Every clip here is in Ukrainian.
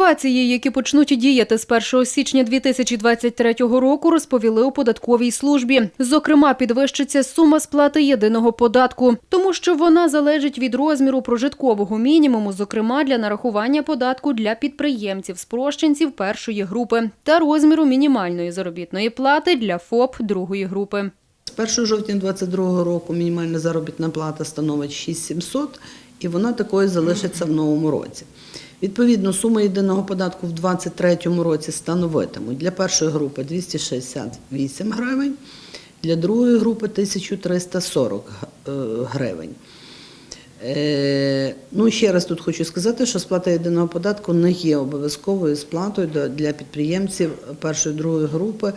Новації, які почнуть діяти з 1 січня 2023 року, розповіли у податковій службі. Зокрема, підвищиться сума сплати єдиного податку, тому що вона залежить від розміру прожиткового мінімуму, зокрема для нарахування податку для підприємців спрощенців першої групи та розміру мінімальної заробітної плати для ФОП другої групи. З 1 жовтня 2022 року мінімальна заробітна плата становить 6700 і вона такою залишиться в новому році. Відповідно, сума єдиного податку в 2023 році становитимуть для першої групи 268 гривень, для другої групи 1340 е, гривень. Е, Ну, ще раз тут хочу сказати, що сплата єдиного податку не є обов'язковою сплатою для підприємців першої другої групи,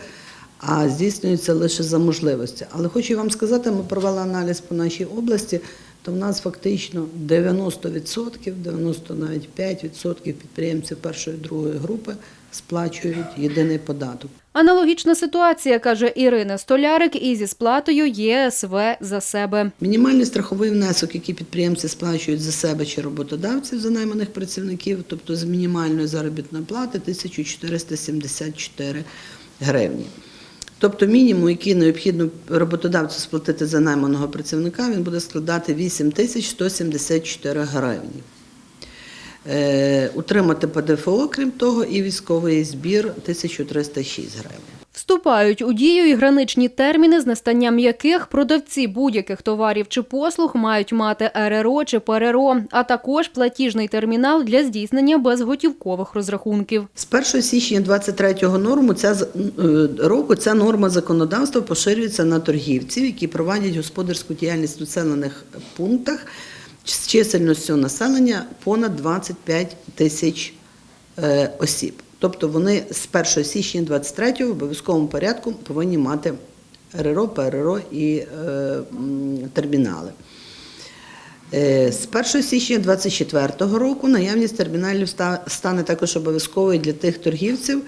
а здійснюється лише за можливості. Але хочу вам сказати, ми провели аналіз по нашій області, то в нас фактично 90%, 90 навіть 5% підприємців першої другої групи сплачують єдиний податок. Аналогічна ситуація, каже Ірина Столярик, і зі сплатою ЄСВ за себе. Мінімальний страховий внесок, який підприємці сплачують за себе чи роботодавців за найманих працівників, тобто з мінімальної заробітної плати 1474 гривні. Тобто мінімум, який необхідно роботодавцю сплатити за найманого працівника, він буде складати 8174 гривні. Е, утримати ПДФО, крім того, і військовий збір 1306 гривень. Вступають у дію і граничні терміни, з настанням яких продавці будь-яких товарів чи послуг мають мати РРО чи ПРРО, а також платіжний термінал для здійснення безготівкових розрахунків. З 1 січня 23 норму ця е, року ця норма законодавства поширюється на торгівців, які проводять господарську діяльність в населених пунктах з чисельністю населення понад 25 тисяч е, осіб. Тобто вони з 1 січня 23 в обов'язковому порядку повинні мати РРО, ПРРО і е, термінали. Е, З 1 січня 2024 року наявність терміналів стане також обов'язковою для тих торгівців,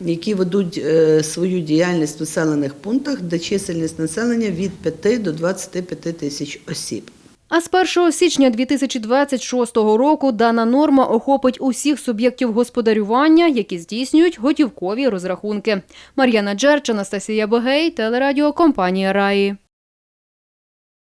які ведуть е, свою діяльність в населених пунктах, де чисельність населення від 5 до 25 тисяч осіб. А з 1 січня 2026 року дана норма охопить усіх суб'єктів господарювання, які здійснюють готівкові розрахунки. Мар'яна Джерч, Анастасія Богей, телерадіокомпанія Раї.